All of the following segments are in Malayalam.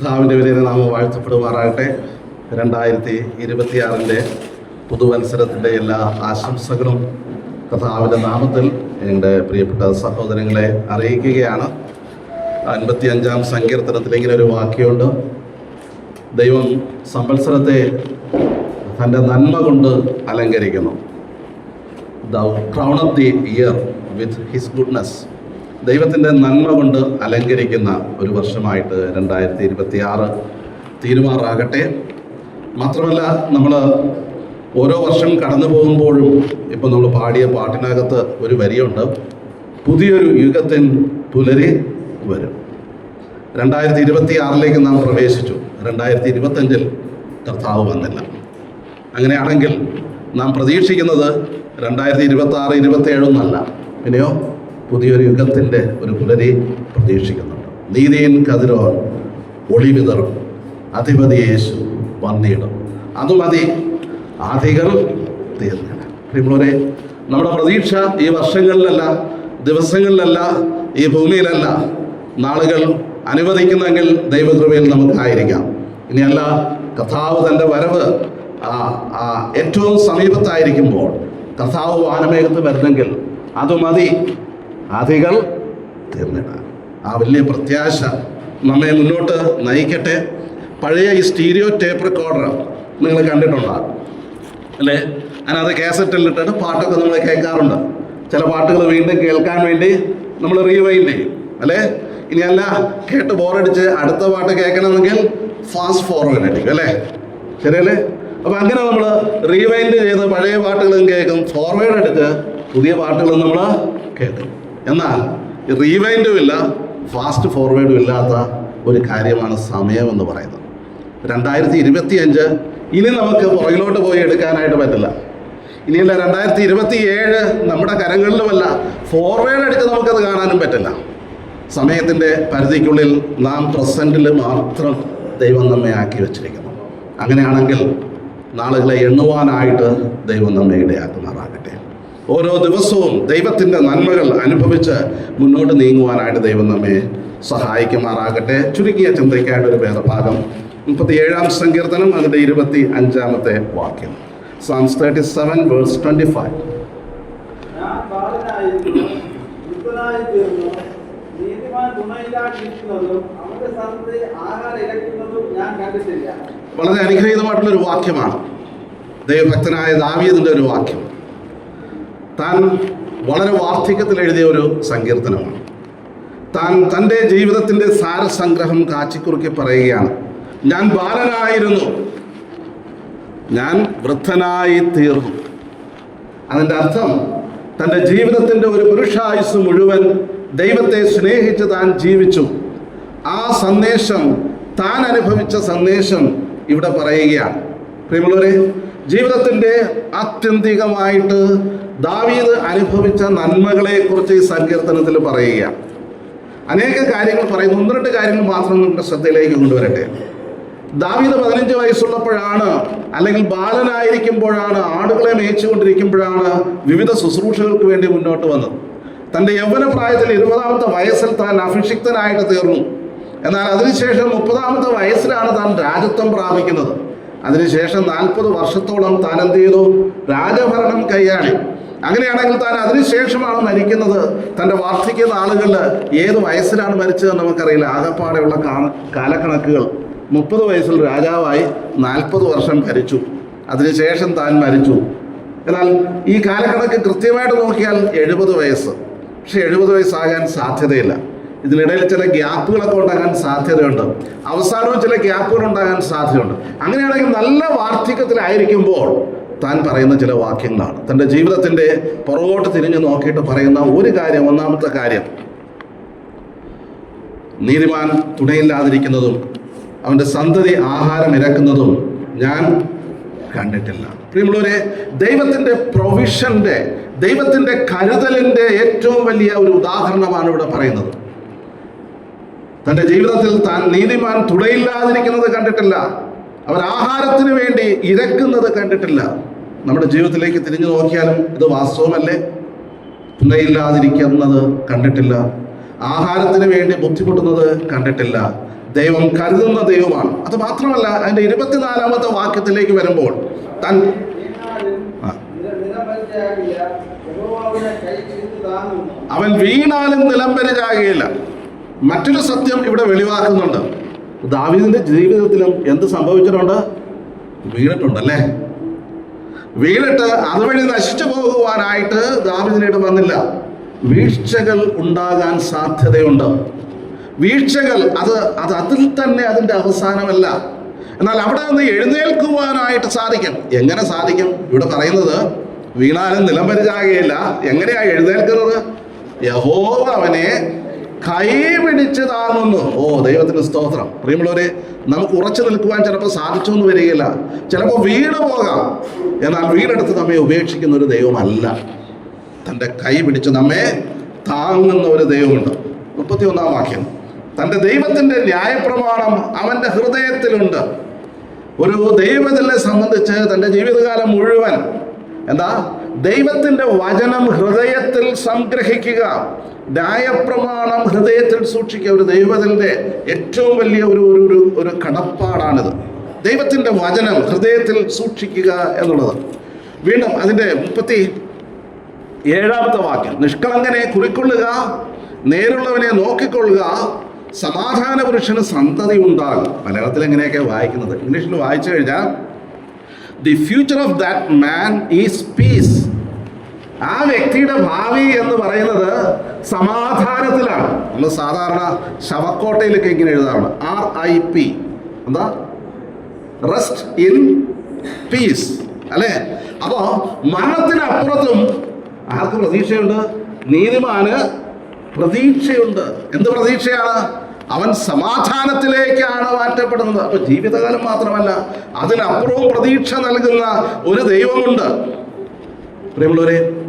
കർത്താവിന്റെ വിലയിൽ നാമം വാഴ്ത്തപ്പെടുമാറാകട്ടെ. രണ്ടായിരത്തി ഇരുപത്തിയാറിന്റെ പുതുവത്സരത്തിന്റെ എല്ലാ ആശംസകളും കർത്താവിന്റെ നാമത്തിൽ എന്റെ പ്രിയപ്പെട്ട സഹോദരങ്ങളെ അറിയിക്കുകയാണ്. അൻപത്തി അഞ്ചാം സങ്കീർത്തനത്തിൽ ഇങ്ങനെ ഒരു വാക്യമുണ്ട്. ദൈവം സംവത്സരത്തെ തന്റെ നന്മ കൊണ്ട് അലങ്കരിക്കുന്നു. The crown of the year with his goodness ദൈവത്തിന്റെ നന്മ കൊണ്ട് അലങ്കരിക്കുന്ന ഒരു വർഷമായിട്ട് രണ്ടായിരത്തി ഇരുപത്തി ആറ് തീരുമാറാകട്ടെ. മാത്രമല്ല നമ്മൾ ഓരോ വർഷം കടന്നു പോകുമ്പോഴും ഇപ്പം നമ്മൾ പാടിയ പാട്ടിനകത്ത് ഒരു വരിയുണ്ട് പുതിയൊരു യുഗത്തിൻ പുലരി വരും. രണ്ടായിരത്തി ഇരുപത്തി ആറിലേക്ക് നാം പ്രവേശിച്ചു. രണ്ടായിരത്തി ഇരുപത്തഞ്ചിൽ കർത്താവ് വന്നില്ല. അങ്ങനെയാണെങ്കിൽ നാം പ്രതീക്ഷിക്കുന്നത് രണ്ടായിരത്തി ഇരുപത്തി ആറ് ഇരുപത്തി ഏഴൊന്നല്ല പിന്നെയോ? പുതിയൊരു യുഗത്തിന്റെ ഒരു പുലരി പ്രതീക്ഷിക്കുന്നുണ്ട് നീതിയിൽ കതിരോൻ ഒളിവിതറും അധിപതി യേശു വന്നിടും. അതുമതി ആദികൾ തീർന്നിട നമ്മുടെ പ്രതീക്ഷ ഈ വർഷങ്ങളിലല്ല ദിവസങ്ങളിലല്ല ഈ ഭൂമിയിലല്ല. നാളുകൾ അനുവദിക്കുന്നെങ്കിൽ ദൈവകൃപയിൽ നമുക്കായിരിക്കാം ഇനിയല്ല കഥാവ് തന്റെ വരവ് ഏറ്റവും സമീപത്തായിരിക്കുമ്പോൾ കർത്താവ് വാനമേഘത്ത് വരുന്നെങ്കിൽ അത് മതി ആദികൾ തീർന്നിട. ആ വലിയ പ്രത്യാശ നമ്മെ മുന്നോട്ട് നയിക്കട്ടെ. പഴയ ഈ സ്റ്റീരിയോ ടേപ്പ് റെക്കോർഡർ നിങ്ങൾ കണ്ടിട്ടുണ്ടാകും അല്ലേ? അതിനകത്ത് കാസറ്റിലിട്ടിട്ട് പാട്ടൊക്കെ നമ്മൾ കേൾക്കാറുണ്ട്. ചില പാട്ടുകൾ വീണ്ടും കേൾക്കാൻ വേണ്ടി നമ്മൾ റീവൈൻഡ് ചെയ്യും. അല്ലേ? ഇനി അല്ല കേട്ട് ബോറടിച്ച് അടുത്ത പാട്ട് കേൾക്കണമെങ്കിൽ ഫാസ്റ്റ് ഫോർവേഡ് അടിക്കും അല്ലേ? ശരിയല്ലേ? അപ്പം അങ്ങനെ നമ്മൾ റീവൈൻഡ് ചെയ്ത് പഴയ പാട്ടുകളും കേൾക്കും. ഫോർവേഡ് അടിച്ച് പുതിയ പാട്ടുകളും നമ്മൾ കേൾക്കും. എന്നാൽ റീവൈൻഡും ഇല്ല ഫാസ്റ്റ് ഫോർവേഡും ഇല്ലാത്ത ഒരു കാര്യമാണ് സമയം എന്ന് പറയുന്നത്. രണ്ടായിരത്തി ഇരുപത്തി അഞ്ച് ഇനി നമുക്ക് പുറകിലോട്ട് പോയി എടുക്കാനായിട്ട് പറ്റില്ല. ഇനിയല്ല രണ്ടായിരത്തി ഇരുപത്തി ഏഴ് നമ്മുടെ കരങ്ങളിലുമല്ല ഫോർവേഡ് എടുത്ത് നമുക്കത് കാണാനും പറ്റില്ല. സമയത്തിന്റെ പരിധിക്കുള്ളിൽ നാം പ്രസന്റിൽ മാത്രം ദൈവം നമ്മെ ആക്കി വച്ചിരിക്കുന്നു. അങ്ങനെയാണെങ്കിൽ നാളുകളെ എണ്ണുവാനായിട്ട് ദൈവം നമ്മെ ഇടയാക്കുമാറാകട്ടെ. ഓരോ ദിവസവും ദൈവത്തിന്റെ നന്മകൾ അനുഭവിച്ച് മുന്നോട്ട് നീങ്ങുവാനായിട്ട് ദൈവം നമ്മെ സഹായിക്കുമാറാകട്ടെ. ചുരുക്കിയ ചിന്തയ്ക്കായിട്ട് ഒരു വേദഭാഗം. മുപ്പത്തി ഏഴാം സങ്കീർത്തനം അതിന്റെ ഇരുപത്തി അഞ്ചാമത്തെ വാക്യം. Psalms thirty seven verse twenty five വളരെ അനുഗ്രഹീതമായിട്ടുള്ളൊരു വാക്യമാണ്. ദൈവഭക്തനായ ദാവീദിന്റെ ഒരു വാക്യം. താൻ വളരെ വാർദ്ധക്യത്തിൽ എഴുതിയ ഒരു സങ്കീർത്തനമാണ്. താൻ തന്റെ ജീവിതത്തിന്റെ സാരസംഗ്രഹം കാച്ചിക്കുറുക്കി പറയുകയാണ് ഞാൻ ബാലനായിരുന്നു. ഞാൻ വൃദ്ധനായി തീർന്നു. അതിന്റെ അർത്ഥം തന്റെ ജീവിതത്തിന്റെ ഒരു പുരുഷായുസ് മുഴുവൻ ദൈവത്തെ സ്നേഹിച്ച് താൻ ജീവിച്ചു. ആ സന്ദേശം താൻ അനുഭവിച്ച സന്ദേശം ഇവിടെ പറയുകയാണ്. പ്രിയമുള്ളവരെ ജീവിതത്തിന്റെ ആത്യന്തികമായിട്ട് ദാവീദ് അനുഭവിച്ച നന്മകളെക്കുറിച്ച് ഈ സങ്കീർത്തനത്തിൽ പറയുക. അനേക കാര്യങ്ങൾ പറയുന്നു. ഒന്ന് രണ്ട് കാര്യങ്ങൾ മാത്രം നിങ്ങളുടെ ശ്രദ്ധയിലേക്ക് കൊണ്ടുവരട്ടെ. ദാവീദ് പതിനഞ്ച് വയസ്സുള്ളപ്പോഴാണ് അല്ലെങ്കിൽ ബാലനായിരിക്കുമ്പോഴാണ് ആടുകളെ മേയിച്ചുകൊണ്ടിരിക്കുമ്പോഴാണ് വിവിധ ശുശ്രൂഷകൾക്ക് വേണ്ടി മുന്നോട്ട് വന്നത്. തന്റെ യൗവന പ്രായത്തിൽ ഇരുപതാമത്തെ വയസ്സിൽ താൻ അഭിഷിക്തനായിട്ട് തീർന്നു. എന്നാൽ അതിനുശേഷം മുപ്പതാമത്തെ വയസ്സിലാണ് താൻ രാജത്വം പ്രാപിക്കുന്നത്. അതിനുശേഷം നാൽപ്പത് വർഷത്തോളം താൻ എന്ത് ചെയ്തു രാജഭരണം കൈയാളി അങ്ങനെയാണെങ്കിൽ താൻ അതിനുശേഷമാണ് മരിക്കുന്നത്. തന്റെ വാർദ്ധക്യ നാളുകളിൽ ഏത് വയസ്സിലാണ് മരിച്ചതെന്ന് നമുക്കറിയില്ല. ആകപ്പാടെയുള്ള കാലക്കണക്കുകൾ. മുപ്പത് വയസ്സിൽ രാജാവായി നാൽപ്പത് വർഷം ഭരിച്ചു. അതിനുശേഷം താൻ മരിച്ചു. എന്നാൽ ഈ കാലക്കണക്ക് കൃത്യമായിട്ട് നോക്കിയാൽ എഴുപത് വയസ്സ്. പക്ഷെ എഴുപത് വയസ്സാകാൻ സാധ്യതയില്ല. ഇതിനിടയിൽ ചില ഗ്യാപ്പുകളൊക്കെ ഉണ്ടാകാൻ സാധ്യതയുണ്ട്. അവസാനവും ചില ഗ്യാപ്പുകൾ ഉണ്ടാകാൻ സാധ്യതയുണ്ട്. അങ്ങനെയാണെങ്കിൽ നല്ല വാർദ്ധക്യത്തിലായിരിക്കുമ്പോൾ താൻ പറയുന്ന ചില വാക്യങ്ങളാണ്. തന്റെ ജീവിതത്തിന്റെ പുറകോട്ട് തിരിഞ്ഞു നോക്കിയിട്ട് പറയുന്ന ഒരു കാര്യം ഒന്നാമത്തെ കാര്യം. നീതിമാൻ തുണയില്ലാതിരിക്കുന്നതും അവന്റെ സന്തതി ആഹാരം ഇരക്കുന്നതും ഞാൻ കണ്ടിട്ടില്ല. പ്രിയമുള്ളവരെ ദൈവത്തിന്റെ പ്രൊവിഷന്റെ ദൈവത്തിന്റെ കരുതലിന്റെ ഏറ്റവും വലിയ ഒരു ഉദാഹരണമാണ് ഇവിടെ പറയുന്നത്. തന്റെ ജീവിതത്തിൽ താൻ നീതിമാൻ തുടയില്ലാതിരിക്കുന്നത് കണ്ടിട്ടില്ല. അവർ ആഹാരത്തിന് വേണ്ടി ഇരക്കുന്നത് കണ്ടിട്ടില്ല. നമ്മുടെ ജീവിതത്തിലേക്ക് തിരിഞ്ഞു നോക്കിയാലും ഇത് വാസ്തവമല്ലേ? തുണയില്ലാതിരിക്കുന്നത് കണ്ടിട്ടില്ല. ആഹാരത്തിന് വേണ്ടി ബുദ്ധിമുട്ടുന്നത് കണ്ടിട്ടില്ല. ദൈവം കരുതുന്ന ദൈവമാണ്. അത് മാത്രമല്ല അതിന്റെ ഇരുപത്തിനാലാമത്തെ വാക്യത്തിലേക്ക് വരുമ്പോൾ താൻ. അവൻ വീണാലും നിലംപരിചാകുകയില്ല മറ്റൊരു സത്യം ഇവിടെ വെളിവാക്കുന്നുണ്ട്. ദാവീദിന്റെ ജീവിതത്തിലും എന്ത് സംഭവിച്ചിട്ടുണ്ട്? വീണിട്ടുണ്ടല്ലേ? വീണിട്ട് അതുവഴി നശിച്ചു പോകുവാനായിട്ട് ദാവീദിനായിട്ട് വന്നില്ല. വീഴ്ചകൾ ഉണ്ടാകാൻ സാധ്യതയുണ്ട്. വീഴ്ചകൾ അത് അത് അതിൽ തന്നെ അതിന്റെ അവസാനമല്ല. എന്നാൽ അവിടെ നിന്ന് എഴുന്നേൽക്കുവാനായിട്ട് സാധിക്കും. എങ്ങനെ സാധിക്കും? ഇവിടെ പറയുന്നത് വീണാലും നിലംപരിചാകുകയില്ല എങ്ങനെയാണ് എഴുന്നേൽക്കുന്നത്? യഹോവ അവനെ കൈ പിടിച്ച് താങ്ങുന്നു. ഓ ദൈവത്തിന് സ്തോത്രം. പ്രിയമുള്ളവരെ നമുക്ക് ഉറച്ചു നിൽക്കുവാൻ ചിലപ്പോൾ സാധിച്ചു എന്ന് വരികയില്ല. ചിലപ്പോൾ വീട് പോകാം. എന്നാൽ വീടെടുത്ത് നമ്മെ ഉപേക്ഷിക്കുന്ന ഒരു ദൈവമല്ല. തന്റെ കൈ പിടിച്ച് നമ്മെ താങ്ങുന്ന ഒരു ദൈവമുണ്ട്. മുപ്പത്തി ഒന്നാം വാക്യം. തന്റെ ദൈവത്തിന്റെ ന്യായപ്രമാണം അവന്റെ ഹൃദയത്തിലുണ്ട്. ഒരു ദൈവത്തിനെ സംബന്ധിച്ച് തന്റെ ജീവിതകാലം മുഴുവൻ എന്താ? ദൈവത്തിന്റെ വചനം ഹൃദയത്തിൽ സംഗ്രഹിക്കുക. ന്യായപ്രമാണം ഹൃദയത്തിൽ സൂക്ഷിക്കുക. ഒരു ദൈവത്തിന്റെ ഏറ്റവും വലിയ ഒരു ഒരു ഒരു കടപ്പാടാണിത്. ദൈവത്തിന്റെ വചനം ഹൃദയത്തിൽ സൂക്ഷിക്കുക എന്നുള്ളത്. വീണ്ടും അതിന്റെ മുപ്പത്തി ഏഴാമത്തെ വാക്യം. നിഷ്കളങ്കനെ കുറിക്കൊള്ളുക നേരുള്ളവനെ നോക്കിക്കൊള്ളുക സമാധാന പുരുഷന് സന്തതി ഉണ്ടാകും. മലയാളത്തിൽ എങ്ങനെയൊക്കെ വായിക്കുന്നത്? ഇംഗ്ലീഷിൽ വായിച്ചു കഴിഞ്ഞാൽ the future of that man is peace ആ വ്യക്തിയുടെ ഭാവി എന്ന് പറയുന്നത് സമാധാനത്തിലാണ്. നമ്മൾ സാധാരണ ശവക്കോട്ടയിലൊക്കെ ഇങ്ങനെ എഴുതാറുണ്ട്. ആർ ഐ പി എന്താ? റെസ്റ്റ് ഇൻ പീസ് അല്ലേ? അപ്പോൾ മരണത്തിനപ്പുറത്തും ആർക്ക് പ്രതീക്ഷയുണ്ട്? നീതിമാന് പ്രതീക്ഷയുണ്ട്. എന്ത് പ്രതീക്ഷയാണ്? അവൻ സമാധാനത്തിലേക്കാണ് മാറ്റപ്പെടുന്നത്. അപ്പൊ ജീവിതകാലം മാത്രമല്ല അതിനപ്പുറവും പ്രതീക്ഷ നൽകുന്ന ഒരു ദൈവമുണ്ട്. പ്രിയമുള്ളവരെ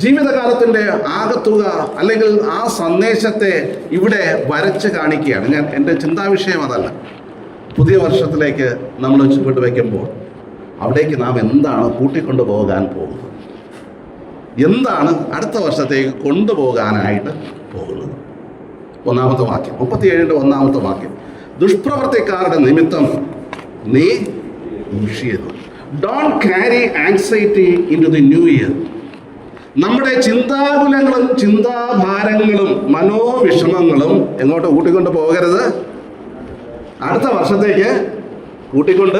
ജീവിതകാലത്തിന്റെ ആകത്തുക അല്ലെങ്കിൽ ആ സന്ദേശത്തെ ഇവിടെ വരച്ച് കാണിക്കുകയാണ്. ഞാൻ എന്റെ ചിന്താവിഷയം അതല്ല. പുതിയ വർഷത്തിലേക്ക് നമ്മൾ ചുവട്ട് വയ്ക്കുമ്പോൾ അവിടേക്ക് നാം എന്താണ് കൂട്ടിക്കൊണ്ടു പോകാൻ പോകുന്നത്? എന്താണ് അടുത്ത വർഷത്തേക്ക് കൊണ്ടുപോകാനായിട്ട് പോകുന്നത്? ഒന്നാമത്തെ വാക്യം. മുപ്പത്തിയേഴിന്റെ ഒന്നാമത്തെ വാക്യം. ദുഷ്പ്രവർത്തിക്കാരുടെ നിമിത്തം നീ മുഷിയരുത് don't carry anxiety into the new year നമ്മുടെ ചിന്താകുലങ്ങളും ചിന്താഭാരങ്ങളും മനോവിഷമങ്ങളും എങ്ങോട്ട് കൂട്ടിക്കൊണ്ട് പോകരുത്. അടുത്ത വർഷത്തേക്ക് കൂട്ടിക്കൊണ്ട്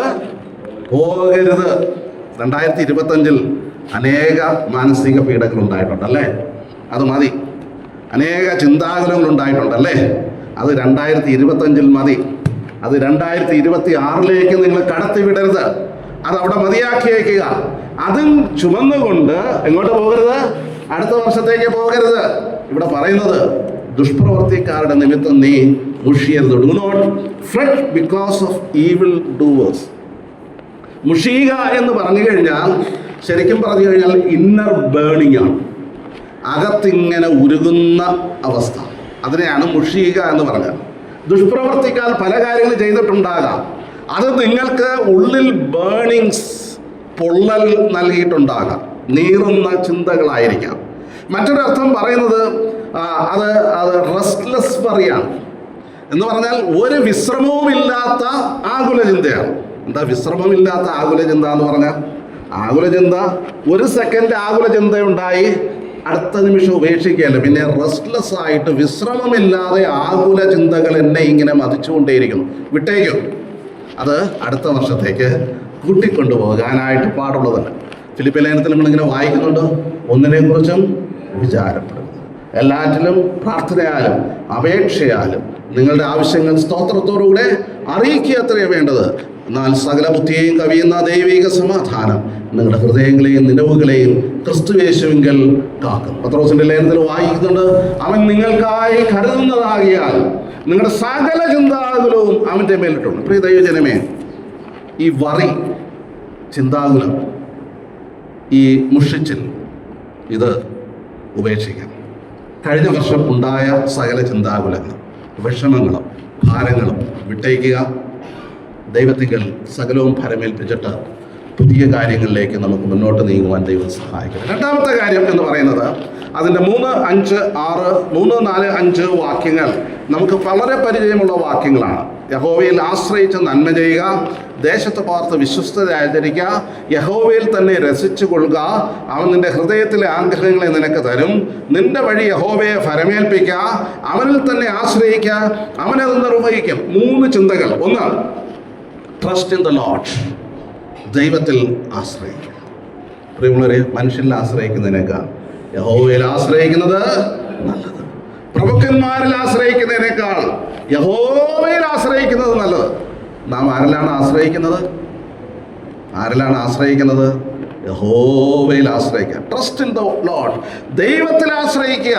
പോകരുത്. രണ്ടായിരത്തി ഇരുപത്തഞ്ചിൽ അനേക മാനസിക പീഡകൾ ഉണ്ടായിട്ടുണ്ട് അല്ലേ? അത് മതി. അനേക ചിന്താകുലങ്ങൾ ഉണ്ടായിട്ടുണ്ട് അല്ലേ അത് രണ്ടായിരത്തി ഇരുപത്തഞ്ചിൽ മതി. അത് രണ്ടായിരത്തി ഇരുപത്തി ആറിലേക്ക് നിങ്ങൾ കടത്തി വിടരുത് അത് അവിടെ മതിയാക്കി വയ്ക്കുക അതും ചുമന്നുകൊണ്ട് എങ്ങോട്ട് പോകരുത്? അടുത്ത വർഷത്തേക്ക് പോകരുത്. ഇവിടെ പറയുന്നത് ദുഷ്പ്രവർത്തിക്കാരുടെ നിമിത്തം നീ മുഷിയരുത്. Do not fret because of evil doers മുഷീക എന്ന് പറഞ്ഞു കഴിഞ്ഞാൽ ശരിക്കും പറഞ്ഞു കഴിഞ്ഞാൽ ഇന്നർ ബേണിംഗ് ആണ്. അകത്തിങ്ങനെ ഉരുകുന്ന അവസ്ഥ. അതിനെയാണ് മുഷീക എന്ന് പറഞ്ഞത്. ദുഷ്പ്രവർത്തിക്കാൽ പല കാര്യങ്ങൾ ചെയ്തിട്ടുണ്ടാകാം. അത് നിങ്ങൾക്ക് ഉള്ളിൽ ബേണിങ്സ് പൊള്ളൽ നൽകിയിട്ടുണ്ടാകാം. നീറുന്ന ചിന്തകളായിരിക്കാം. മറ്റൊരർത്ഥം പറയുന്നത് അത് അത് റെസ്റ്റ്ലെസ് പറയാണ് എന്ന് പറഞ്ഞാൽ ഒരു വിശ്രമവുമില്ലാത്ത ആകുല ചിന്തയാണ് എന്താ വിശ്രമമില്ലാത്ത ആകുല ചിന്ത എന്ന് പറഞ്ഞാൽ? ആകുല ചിന്ത ഒരു സെക്കൻഡ് ആകുല ചിന്ത ഉണ്ടായി അടുത്ത നിമിഷം ഉപേക്ഷിക്കുകയല്ല പിന്നെ റെസ്റ്റ്ലെസ് ആയിട്ട് വിശ്രമമില്ലാതെ ആകുല ചിന്തകൾ എന്നെ ഇങ്ങനെ മതിച്ചുകൊണ്ടേയിരിക്കുന്നു. വിട്ടേക്കും. അത് അടുത്ത വർഷത്തേക്ക് കൂട്ടിക്കൊണ്ടുപോകാനായിട്ട് പാടുള്ളതല്ല. ഫിലിപ്പ് ലേഖനത്തിൽ നമ്മളിങ്ങനെ വായിക്കുന്നുണ്ട്. ഒന്നിനെക്കുറിച്ചും വിചാരപ്പെടും എല്ലാറ്റിലും പ്രാർത്ഥനയാലും അപേക്ഷയാലും നിങ്ങളുടെ ആവശ്യങ്ങൾ സ്തോത്രത്തോടുകൂടെ അറിയിക്കുക അത്രയേ വേണ്ടത്. എന്നാൽ സകല ബുദ്ധിയെയും കവിയുന്ന ദൈവിക സമാധാനം നിങ്ങളുടെ ഹൃദയങ്ങളെയും നിലവുകളെയും ക്രിസ്തുവേശുവിങ്കൽ കാക്കും. പത്രോസിന്റെ ലേഖനത്തിൽ വായിക്കുന്നുണ്ട് അവൻ നിങ്ങൾക്കായി കരുതുന്നതാകിയാൽ നിങ്ങളുടെ സകല ചിന്താകുലവും അവന്റെ മേലിട്ടുണ്ട്. പ്രിയ ദൈവജനമേ ഈ വറി ചിന്താകുലം ഈ മുഷിച്ചിൽ ഇത് ഉപേക്ഷിക്കാം. കഴിഞ്ഞ വർഷം ഉണ്ടായ സകല ചിന്താകുലങ്ങളും വിഷമങ്ങളും ഭാരങ്ങളും വിട്ടയക്കുക ദൈവത്തിങ്കൽ സകലവും ഫലമേൽപ്പിച്ചിട്ട് പുതിയ കാര്യങ്ങളിലേക്ക് നമുക്ക് മുന്നോട്ട് നീങ്ങുവാൻ ദൈവം സഹായിക്കും രണ്ടാമത്തെ കാര്യം എന്ന് പറയുന്നത് അതിന്റെ മൂന്ന് അഞ്ച് ആറ് മൂന്ന് നാല് അഞ്ച് വാക്യങ്ങൾ നമുക്ക് വളരെ പരിചയമുള്ള വാക്യങ്ങളാണ്. യഹോവയിൽ ആശ്രയിച്ച് നന്മ ചെയ്യുക ദേശത്ത് പാർത്ത് വിശ്വസ്തത യഹോവയിൽ തന്നെ രസിച്ചു കൊള്ളുക അവൻ നിന്റെ ഹൃദയത്തിലെ ആഗ്രഹങ്ങളെ നിനക്ക് തരും. നിന്റെ വഴി യഹോവയെ ഫരമേൽപ്പിക്കുക അവനിൽ തന്നെ ആശ്രയിക്കുക അവനത് നിർവഹിക്കും. മൂന്ന് ചിന്തകൾ. ഒന്ന് ട്രസ്റ്റ് ഇൻ ദ ലോഡ് ദൈവത്തിൽ ആശ്രയിക്കുക പ്രിയമുള്ളവരെ മനുഷ്യനിൽ ആശ്രയിക്കുന്നതിനേക്കാൾ യഹോവയിൽ ആശ്രയിക്കുന്നത് നല്ലത്. പ്രഭുക്കന്മാരിൽ ആശ്രയിക്കുന്നതിനേക്കാൾ യഹോവയിൽ ആശ്രയിക്കുന്നത് നല്ലത്. നാം ആരിലാണ് ആശ്രയിക്കുന്നത്? ആരിലാണ് ആശ്രയിക്കുന്നത്? യഹോവയിൽ ആശ്രയിക്കുക ട്രസ്റ്റ് ഇൻ ദ ലോഡ് ദൈവത്തിൽ ആശ്രയിക്കുക.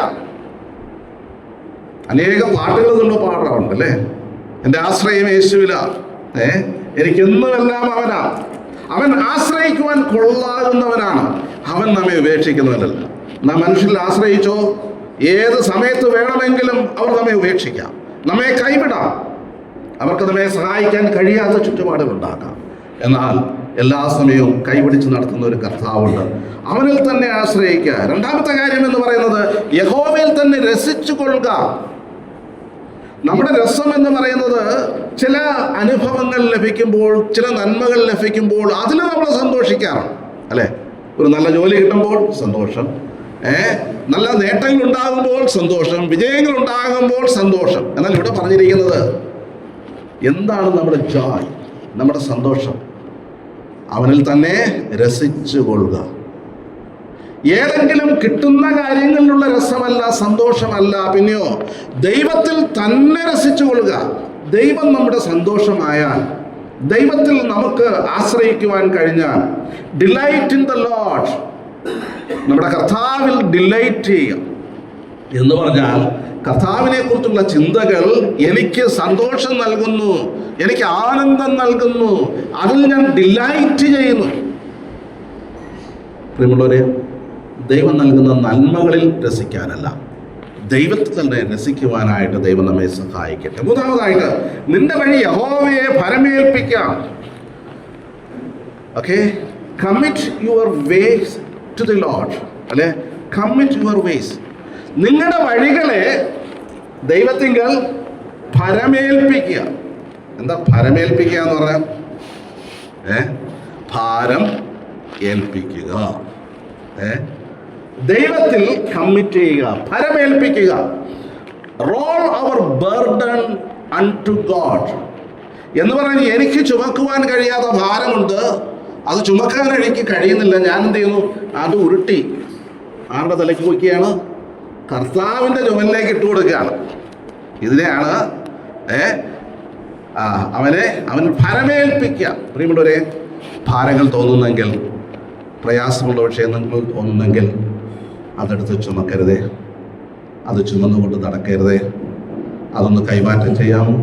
അനേകം പാട്ടുകൾ നമ്മൾ പാടാറുണ്ട് അല്ലേ? എന്റെ ആശ്രയം യേശുവില ഏ? എനിക്കെന്നുമെല്ലാം അവനാണ് അവൻ ആശ്രയിക്കുവാൻ കൊള്ളാകുന്നവനാണ്. അവൻ നമ്മെ ഉപേക്ഷിക്കുന്നവനല്ല. നാം മനുഷ്യരിൽ ആശ്രയിച്ചോ ഏത് സമയത്ത് വേണമെങ്കിലും അവർ നമ്മെ ഉപേക്ഷിക്കാം. നമ്മെ കൈവിടാം. അവർക്ക് നമ്മെ സഹായിക്കാൻ കഴിയാത്ത ചുറ്റുപാടുകളുണ്ടാക്കാം എന്നാൽ എല്ലാ സമയവും കൈപിടിച്ച് നടത്തുന്ന ഒരു കർത്താവുണ്ട്. അവനിൽ തന്നെ ആശ്രയിക്കുക. രണ്ടാമത്തെ കാര്യം എന്ന് പറയുന്നത് യഹോവയിൽ തന്നെ രസിച്ചു കൊള്ളുക നമ്മുടെ രസം എന്ന് പറയുന്നത് ചില അനുഭവങ്ങൾ ലഭിക്കുമ്പോൾ ചില നന്മകൾ ലഭിക്കുമ്പോൾ അതിൽ നമ്മൾ സന്തോഷിക്കാറുണ്ട് അല്ലേ? ഒരു നല്ല ജോലി കിട്ടുമ്പോൾ സന്തോഷം ഏ? നല്ല നേട്ടങ്ങൾ ഉണ്ടാകുമ്പോൾ സന്തോഷം വിജയങ്ങൾ ഉണ്ടാകുമ്പോൾ സന്തോഷം. എന്നാൽ ഇവിടെ പറഞ്ഞിരിക്കുന്നത് എന്താണ് നമ്മുടെ ജോയ് നമ്മുടെ സന്തോഷം? അവനിൽ തന്നെ രസിച്ചു കൊള്ളുക ഏതെങ്കിലും കിട്ടുന്ന കാര്യങ്ങളിലുള്ള രസമല്ല സന്തോഷമല്ല പിന്നെയോ ദൈവത്തിൽ തന്നെ രസിച്ചു കൊള്ളുക. ദൈവം നമ്മുടെ സന്തോഷമായാൽ ദൈവത്തിൽ നമുക്ക് ആശ്രയിക്കുവാൻ കഴിഞ്ഞാൽ ഡിലൈറ്റ് ഇൻ ദ ലോഡ് നമ്മുടെ കർത്താവിൽ ഡിലൈറ്റ് ചെയ്യുക. എന്ന് പറഞ്ഞാൽ കർത്താവിനെ കുറിച്ചുള്ള ചിന്തകൾ എനിക്ക് സന്തോഷം നൽകുന്നു എനിക്ക് ആനന്ദം നൽകുന്നു അതിൽ ഞാൻ ഡിലൈറ്റ് ചെയ്യുന്നു. പ്രിയമുള്ളവരെ ദൈവം നൽകുന്ന നന്മകളിൽ രസിക്കാനല്ല. ദൈവത്തിൽ തന്നെ രസിക്കുവാനായിട്ട് ദൈവം നമ്മെ സഹായിക്കട്ടെ. മൂന്നാമതായിട്ട് നിന്റെ വഴി യഹോവയെ ഫലമേൽപ്പിക്കാം okay commit your ways to the Lord അല്ലെ? കമ്മിറ്റ് യുവർ വേസ് നിങ്ങളുടെ വഴികളെ ദൈവത്തിങ്കൽ ഫലമേൽപ്പിക്കുക എന്താ ഫലമേൽപ്പിക്കുക എന്ന് പറഞ്ഞാൽ ഏ? ഭാരം ഏൽപ്പിക്കുക. ഏ? ദൈവത്തിൽ കമ്മിറ്റ് ചെയ്യുക ഫലമേൽപ്പിക്കുക roll our burden unto God എന്ന് പറഞ്ഞ് എനിക്ക് ചുമക്കുവാൻ കഴിയാത്ത ഭാരമുണ്ട്. അത് ചുമക്കാൻ എനിക്ക് കഴിയുന്നില്ല. ഞാൻ എന്ത് ചെയ്യുന്നു? അത് ഉരുട്ടി. ആരുടെ തലയ്ക്ക് നോക്കിയാണ് കർത്താവിന്റെ ചുമലിലേക്ക് ഇട്ട് കൊടുക്കുകയാണ്. ഇതിനെയാണ് ഏ ആ അവനെ അവൻ ഫലമേൽപ്പിക്കുക പ്രിയമുള്ളവരെ ഭാരങ്ങൾ തോന്നുന്നെങ്കിൽ പ്രയാസമുള്ള വിഷയങ്ങൾ തോന്നുന്നെങ്കിൽ അതെടുത്ത് ചുമക്കരുതേ. അത് ചുമന്നുകൊണ്ട് നടക്കരുതേ. അതൊന്ന് കൈമാറ്റം ചെയ്യാമോ?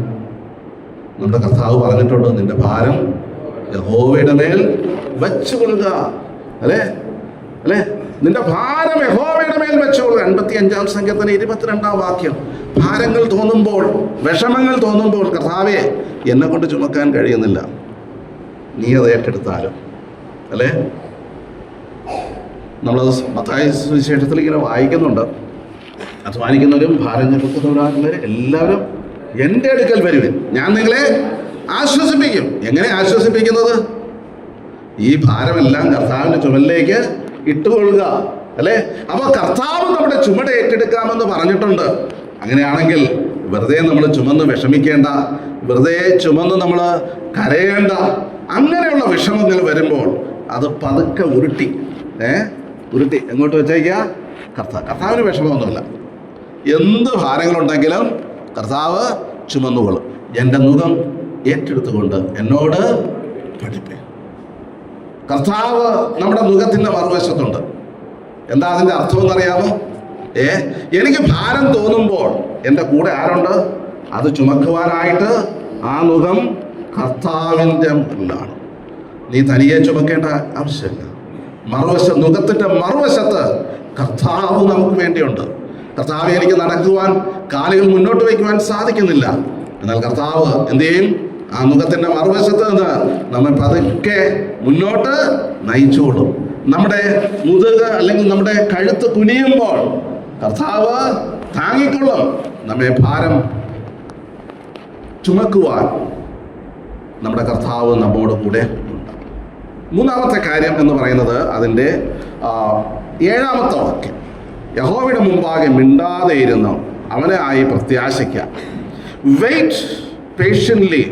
നമ്മുടെ കർത്താവ് പറഞ്ഞിട്ടുണ്ട് നിന്റെ ഭാരം യഹോവയുടെ മേൽ വെച്ചു കൊടുക്ക അല്ലേ? അല്ലേ? നിന്റെ ഭാരം യഹോവയുടെ മേൽ വെച്ചുകൊള്ളുക. അൻപത്തി അഞ്ചാം സംഖ്യത്തിന് ഇരുപത്തിരണ്ടാം വാക്യം. ഭാരങ്ങൾ തോന്നുമ്പോൾ വിഷമങ്ങൾ തോന്നുമ്പോൾ കർത്താവെ എന്നെ കൊണ്ട് ചുമക്കാൻ കഴിയുന്നില്ല. നീ അത് ഏറ്റെടുത്താലും. അല്ലേ? നമ്മളത് മത്തായ സുവിശേഷത്തിൽ ഇങ്ങനെ വായിക്കുന്നുണ്ട്. അധ്വാനിക്കുന്നവരും ഭാരം ചുമക്കുന്നവരാകുന്നവരും എല്ലാവരും എന്റെ അടുക്കൽ വരുവിൻ. ഞാൻ നിങ്ങളെ ആശ്വസിപ്പിക്കും. എങ്ങനെ ആശ്വസിപ്പിക്കുന്നത്? ഈ ഭാരമെല്ലാം കർത്താവിന്റെ ചുമലിലേക്ക് ഇട്ടുകൊള്ളുക അല്ലേ? അപ്പോൾ കർത്താവ് നമ്മുടെ ചുമട് ഏറ്റെടുക്കാമെന്ന് പറഞ്ഞിട്ടുണ്ട്. അങ്ങനെയാണെങ്കിൽ വെറുതെ നമ്മൾ ചുമന്ന് വിഷമിക്കേണ്ട വെറുതെ ചുമന്ന് നമ്മൾ കരയേണ്ട അങ്ങനെയുള്ള വിഷമങ്ങൾ വരുമ്പോൾ അത് പതുക്കെ ഉരുട്ടി ഏ? ഉരുട്ടി. എങ്ങോട്ട് വെച്ചേക്കുക കർത്താവ്. കർത്താവിന് വിഷമമൊന്നുമില്ല. എന്ത് ഭാരങ്ങളുണ്ടെങ്കിലും കർത്താവ് ചുമന്നുകൊള്ളും. എന്റെ മുഖം ഏറ്റെടുത്തുകൊണ്ട് എന്നോട് പഠിപ്പേ കർത്താവ് നമ്മുടെ മുഖത്തിന്റെ മറുവശത്തുണ്ട്. എന്താ അതിന്റെ അർത്ഥം എന്നറിയാമോ ഏ എനിക്ക് ഭാരം തോന്നുമ്പോൾ എന്റെ കൂടെ ആരുണ്ട്? അത് ചുമക്കുവാനായിട്ട് ആ മുഖം കർത്താവിന്റെ മുന്നിലാണ്. നീ തനിയെ ചുമക്കേണ്ട ആവശ്യമില്ല. മറുവശം മുഖത്തിന്റെ മറുവശത്ത് കർത്താവ് നമുക്ക് വേണ്ടിയുണ്ട്. കർത്താവ് എനിക്ക് നടക്കുവാൻ കാലുകൾ മുന്നോട്ട് വയ്ക്കുവാൻ സാധിക്കുന്നില്ല. എന്നാൽ കർത്താവ് എന്ത് ചെയ്യും? ആ മുഖത്തിന്റെ മറുവശത്ത് നിന്ന് നമ്മെ പതുക്കെ മുന്നോട്ട് നയിച്ചുകൊള്ളും. നമ്മുടെ മുതുക അല്ലെങ്കിൽ നമ്മുടെ കഴുത്ത് കുനിയുമ്പോൾ കർത്താവ് താങ്ങിക്കൊള്ളും. നമ്മെ ഭാരം ചുമക്കുവാൻ നമ്മുടെ കർത്താവ് നമ്മോട് കൂടെ മൂന്നാമത്തെ കാര്യം എന്ന് പറയുന്നത് അതിന്റെ ഏഴാമത്തെ വാക്യം. യഹോവയുടെ മുമ്പാകെ മിണ്ടാതെ ഇരുന്ന് അവനെ ആയി പ്രത്യാശിക്കാം. വെയിറ്റ് പേഷ്യൻലി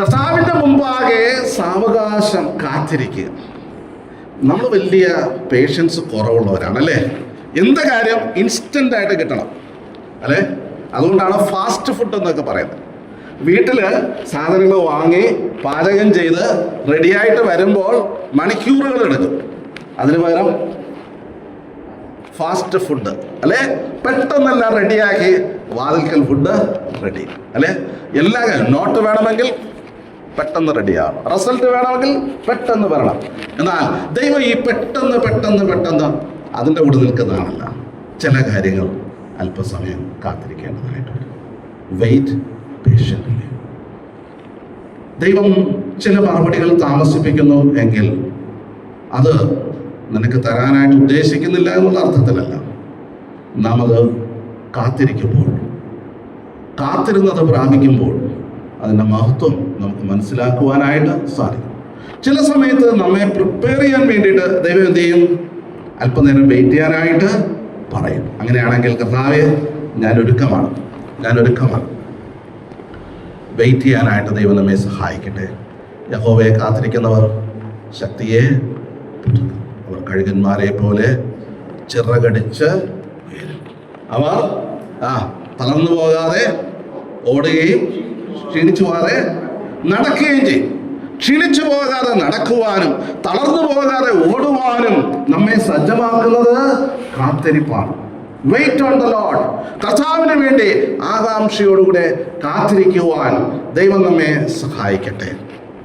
കർത്താവിന്റെ മുമ്പാകെ സാവകാശം കാത്തിരിക്കുക. നമ്മൾ വലിയ പേഷ്യൻസ് കുറവുള്ളവരാണ് അല്ലേ? എന്ത് കാര്യം ഇൻസ്റ്റന്റ് ആയിട്ട് കിട്ടണം അല്ലേ? അതുകൊണ്ടാണ് ഫാസ്റ്റ് ഫുഡ് എന്നൊക്കെ പറയുന്നത്. വീട്ടിൽ സാധനങ്ങൾ വാങ്ങി പാചകം ചെയ്ത് റെഡിയായിട്ട് വരുമ്പോൾ മണിക്കൂറുകൾ എടുക്കും. അതിന് പകരം ഫാസ്റ്റ് ഫുഡ് അല്ലെ? പെട്ടെന്നെല്ലാം റെഡിയാക്കി വാതിൽക്കൽ ഫുഡ് റെഡി അല്ലെ? എല്ലാ നോട്ട് വേണമെങ്കിൽ പെട്ടെന്ന് റെഡിയാവണം. റിസൾട്ട് വേണമെങ്കിൽ പെട്ടെന്ന് വരണം. എന്നാൽ ദൈവം ഈ പെട്ടെന്ന് പെട്ടെന്ന് പെട്ടെന്ന് അതിന്റെ കൂടെ നിൽക്കുന്നതാണല്ല. ചില കാര്യങ്ങൾ അല്പസമയം കാത്തിരിക്കേണ്ടതായിട്ട് വരും വെയിറ്റ് പേഷ്യന്റ് ദൈവം ചില മറുപടികൾ താമസിപ്പിക്കുന്നു എങ്കിൽ അത് നിനക്ക് തരാനായിട്ട് ഉദ്ദേശിക്കുന്നില്ല എന്നുള്ള അർത്ഥത്തിലല്ല. നാം അത് കാത്തിരിക്കുമ്പോൾ കാത്തിരുന്നത് പ്രാപിക്കുമ്പോൾ അതിന്റെ മഹത്വം നമുക്ക് മനസ്സിലാക്കുവാനായിട്ട് സാധിക്കും. ചില സമയത്ത് നമ്മെ പ്രിപ്പയർ ചെയ്യാൻ വേണ്ടിയിട്ട് ദൈവം എന്ത് ചെയ്യും? അല്പനേരം വെയിറ്റ് ചെയ്യാനായിട്ട് പറയും. അങ്ങനെയാണെങ്കിൽ കർത്താവെ ഞാൻ ഒരുക്കമാണ് ഞാൻ ഒരുക്കമാണ് വെയിറ്റ് ചെയ്യാനായിട്ട് ദൈവം നമ്മെ സഹായിക്കട്ടെ. യഹോവയെ കാത്തിരിക്കുന്നവർ ശക്തിയെ. അവർ കഴുകന്മാരെ പോലെ ചിറകടിച്ച് അവർ ആ തളർന്നു പോകാതെ ഓടുകയും ക്ഷീണിച്ചു പോകാതെ നടക്കുകയും ചെയ്യും. ക്ഷീണിച്ചു പോകാതെ നടക്കുവാനും തളർന്നു പോകാതെ ഓടുവാനും നമ്മെ സജ്ജമാക്കുന്നത് കാത്തിരിപ്പാണ്. വെയിറ്റ് ഓൺ ദ ലോഡ് കർത്താവിന് വേണ്ടി ആകാംക്ഷയോടുകൂടെ കാത്തിരിക്കുവാൻ ദൈവം നമ്മെ സഹായിക്കട്ടെ.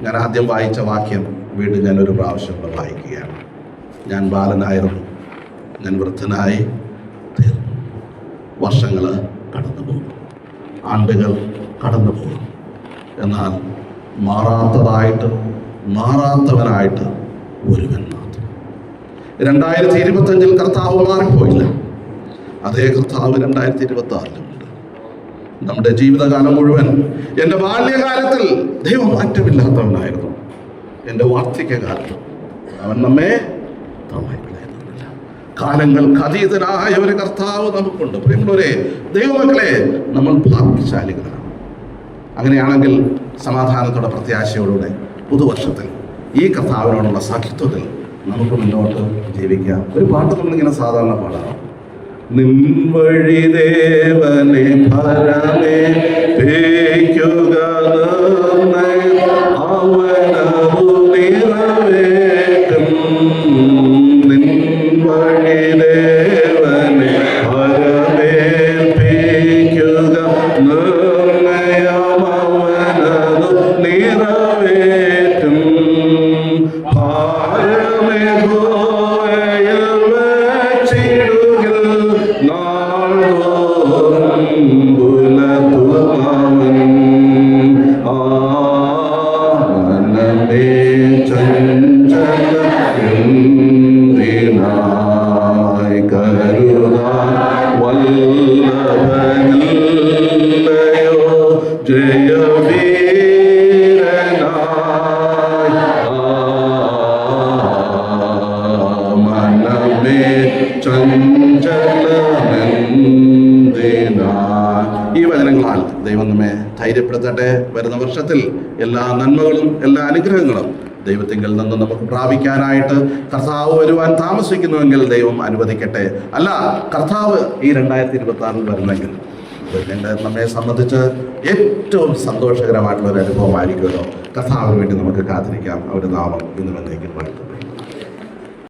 ഞാൻ ആദ്യം വായിച്ച വാക്യം വീണ്ടും ഞാൻ ഒരു പ്രാവശ്യം കൂടെ വായിക്കുകയാണ്. ഞാൻ ബാലനായിരുന്നു. ഞാൻ വൃദ്ധനായി തീർന്നു. വർഷങ്ങൾ കടന്നു പോകും ആണ്ടുകൾ കടന്നു പോകും എന്നാൽ മാറാത്തതായിട്ട് മാറാത്തവനായിട്ട് ഒരുവൻ മാത്രം. രണ്ടായിരത്തി ഇരുപത്തഞ്ചിൽ കർത്താവ് മാറിപ്പോയില്ല. അതേ കർത്താവ് രണ്ടായിരത്തി ഇരുപത്തി ആറിലുണ്ട് നമ്മുടെ ജീവിതകാലം മുഴുവൻ എന്റെ ബാല്യകാലത്തിൽ ദൈവം മാറ്റമില്ലാത്തവനായിരുന്നു. എന്റെ വാർദ്ധക്യകാലത്തും അവൻ നമ്മെ തള്ളയില്ല കാലങ്ങൾക്ക് അതീതനായ ഒരു കർത്താവ് നമുക്കുണ്ട്. പ്രിയമുള്ളവരെ ദൈവമക്കളെ നമ്മൾ ഭാഗ്യശാലികളാണ് അങ്ങനെയാണെങ്കിൽ സമാധാനത്തോടെ പ്രത്യാശയോടെ പുതുവർഷത്തിൽ ഈ കർത്താവിനോടുള്ള സഖ്യത്വത്തിൽ നമുക്ക് മുന്നോട്ട് ജീവിക്കാം. ഒരു പാട്ട് നമ്മളിങ്ങനെ സാധാരണ പാടാം നിൻവഴി ദേവനെ ഫലമേ ഈ വചനങ്ങളാൽ വരുന്ന വർഷത്തിൽ എല്ലാ നന്മകളും എല്ലാ അനുഗ്രഹങ്ങളും ദൈവത്തിങ്കിൽ നിന്ന് നമുക്ക് പ്രാപിക്കാനായിട്ട് കർത്താവ് വരുവാൻ താമസിക്കുന്നുവെങ്കിൽ ദൈവം അനുവദിക്കട്ടെ. അല്ല കർത്താവ് ഈ രണ്ടായിരത്തി ഇരുപത്തി ആറിൽ വരുന്നെങ്കിൽ നമ്മെ സംബന്ധിച്ച് ഏറ്റവും സന്തോഷകരമായിട്ടുള്ള ഒരു അനുഭവമായിരിക്കുമല്ലോ കഥാവിന് വേണ്ടി നമുക്ക് കാത്തിരിക്കാം. അവരുടെ നാമം ഇന്ന് എന്നേക്കും വാഴ്ത്തപ്പെട്ടു